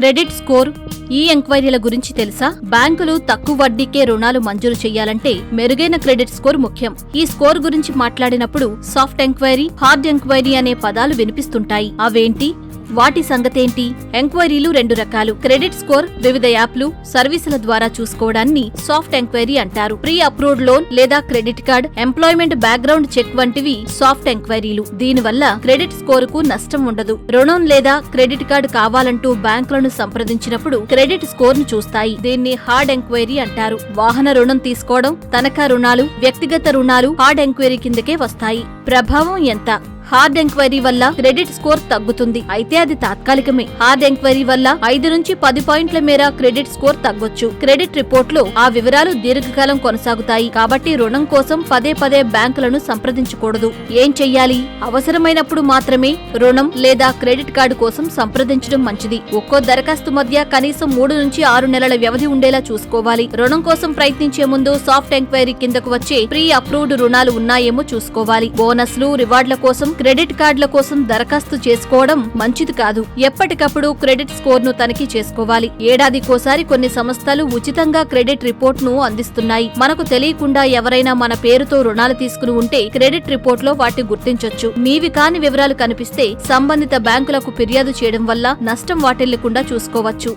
Credit score ఈ ఎంక్వైరీల గురించి తెలుసా? బ్యాంకులు తక్కువ వడ్డీకే రుణాలు మంజూరు చేయాలంటే మెరుగైన క్రెడిట్ స్కోర్ ముఖ్యం. ఈ స్కోర్ గురించి మాట్లాడినప్పుడు సాఫ్ట్ ఎంక్వైరీ హార్డ్ ఎంక్వైరీ అనే పదాలు వినిపిస్తుంటాయి. అవేంటి? వాటి సంగతేంటి? ఎంక్వైరీలు రెండు రకాలు. క్రెడిట్ స్కోర్ వివిధ యాప్లు సర్వీసుల ద్వారా చూసుకోవడాన్ని సాఫ్ట్ ఎంక్వైరీ అంటారు. ప్రీ అప్రూవ్డ్ లోన్ లేదా credit card employment background check వంటివి సాఫ్ట్ ఎంక్వైరీలు. దీనివల్ల క్రెడిట్ స్కోర్కు నష్టం ఉండదు. రుణం లేదా క్రెడిట్ కార్డు కావాలంటూ బ్యాంకులను సంప్రదించినప్పుడు క్రెడిట్ స్కోర్ను చూస్తాయి. దీన్ని హార్డ్ ఎంక్వైరీ అంటారు. వాహన రుణం తీసుకోవడం తనఖా రుణాలు వ్యక్తిగత రుణాలు హార్డ్ ఎంక్వైరీ కిందకే వస్తాయి. ప్రభావం ఎంత? హార్డ్ ఎంక్వైరీ వల్ల క్రెడిట్ స్కోర్ తగ్గుతుంది. అయితే అది తాత్కాలికమే. హార్డ్ ఎంక్వైరీ వల్ల ఐదు నుంచి పది పాయింట్ల మేర క్రెడిట్ స్కోర్ తగ్గొచ్చు. క్రెడిట్ రిపోర్ట్లో ఆ వివరాలు దీర్ఘకాలం కొనసాగుతాయి. కాబట్టి రుణం కోసం పదే పదే బ్యాంకులను సంప్రదించకూడదు. ఏం చెయ్యాలి? అవసరమైనప్పుడు మాత్రమే రుణం లేదా క్రెడిట్ కార్డు కోసం సంప్రదించడం మంచిది. ఒక్కో దరఖాస్తు మధ్య కనీసం మూడు నుంచి ఆరు నెలల వ్యవధి ఉండేలా చూసుకోవాలి. రుణం కోసం ప్రయత్నించే ముందు సాఫ్ట్ ఎంక్వైరీ కిందకు వచ్చే ప్రీ అప్రూవ్డ్ రుణాలు ఉన్నాయేమో చూసుకోవాలి. బోనస్లు రివార్డుల కోసం క్రెడిట్ కార్డుల కోసం దరఖాస్తు చేసుకోవడం మంచిది కాదు. ఎప్పటికప్పుడు క్రెడిట్ స్కోర్ను తనిఖీ చేసుకోవాలి. ఏడాదికోసారి కొన్ని సంస్థలు ఉచితంగా క్రెడిట్ రిపోర్ట్ను అందిస్తున్నాయి. మనకు తెలియకుండా ఎవరైనా మన పేరుతో రుణాలు తీసుకుని ఉంటే క్రెడిట్ రిపోర్ట్లో వాటి గుర్తించొచ్చు. మీవి కాని వివరాలు కనిపిస్తే సంబంధిత బ్యాంకులకు ఫిర్యాదు చేయడం వల్ల నష్టం వాటిల్లకుండా చూసుకోవచ్చు.